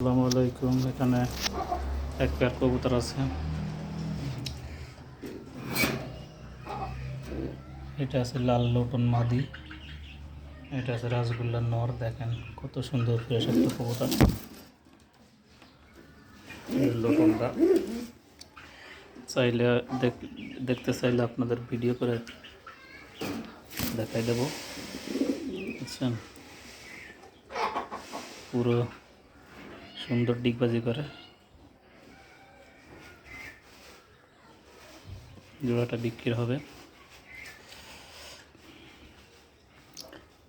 আসসালামু আলাইকুম। এখানে এক পেয়ার কবুতর আছে। এটা আছে লাল লোটন মাদি। এটা আছে রাসগোল্লার নর। দেখেন কত সুন্দর ফ্রেশ একটা কবুতর লোটনটা। চাইলে দেখ- দেখতে চাইলে আপনাদের ভিডিও করে দেখাই দেবো। বুঝছেন? পুরো সুন্দর ডিগবাজি করে। জোড়াটা বিক্রি হবে।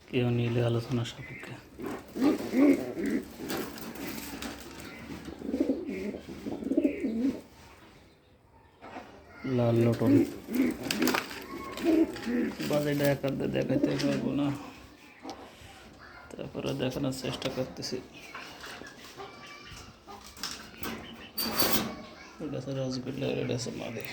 কেউ নিলে আলোচনা সাপেক্ষে। লাল লটন। বাজেটা একাতে দেখাইতে পারব না। তারপরে দেখানোর চেষ্টা করতেছি। এটা রসগোল্লা আছে মাদে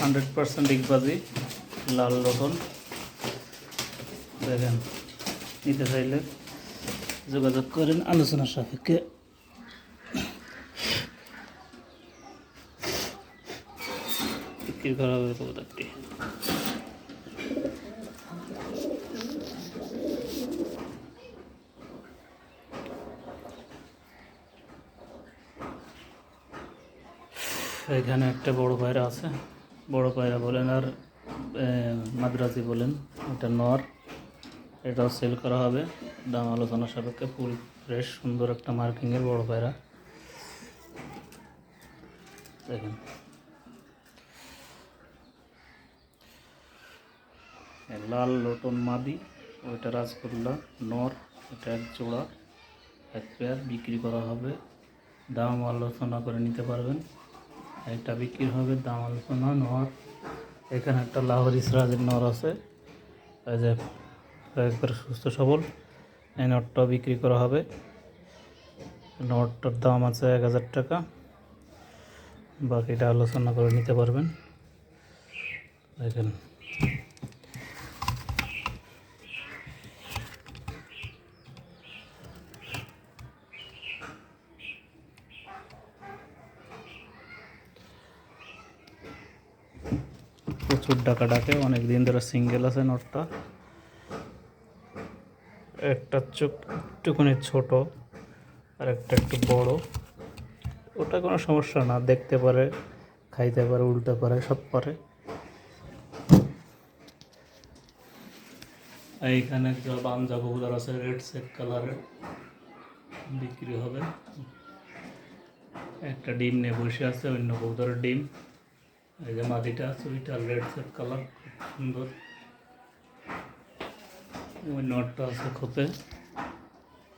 হান্ড্রেড পার্সেন্ট ডিগবাজি, লাল রতন। দেখেন, নিতে চাইলে যোগাযোগ করেন আলোচনার সাপেক্ষে। বিক্রি করা হবে এখানে একটা বড় পায়রা আছে। বড় পায়রা বলেন আর মাদ্রাজি বলেন, এটা নর। এটাও সেল করা হবে। দাম আলোচনা সাপেক্ষে ফুল ফ্রেশ সুন্দর একটা মার্কিংয়ের বড় পায়রা। দেখেন। লাল লোটন মাদি, ওইটা রাজগোল্লা, নর, এটা এক জোড়া, এক পেয়ার বিক্রি করা হবে। দাম আলোচনা করে নিতে পারবেন। একটা বিক্রি হবে দাম আলোচনা নর এখানে একটা লাহোরি ইসরাজের নর আছে। যে একবার সুস্থ, সবল। এই নটটা বিক্রি করা হবে। নটটার দাম আছে এক হাজার টাকা। বাকিটা আলোচনা করে নিতে পারবেন। দেখেন। প্রচুর ডাকা ডাকে, অনেক দিন ধরে সিঙ্গেল আছে নটটা। একটা চোখ একটুখানি ছোট, আর একটা একটু বড়। ওটা কোনো সমস্যা না, দেখতে পারে, খাইতে পারে, উল্টে পারে, সব পারে। এইখানে একটা বাঞ্জা কবুতর আছে রেড সেক কালারের বিক্রি হবে। একটা ডিম নিয়ে বসে আছে, অন্য কবুতরের ডিম। এই যে মাটিটা আছে ওইটা রেড সেট কালার খুব সুন্দর নটটা আছে খোপে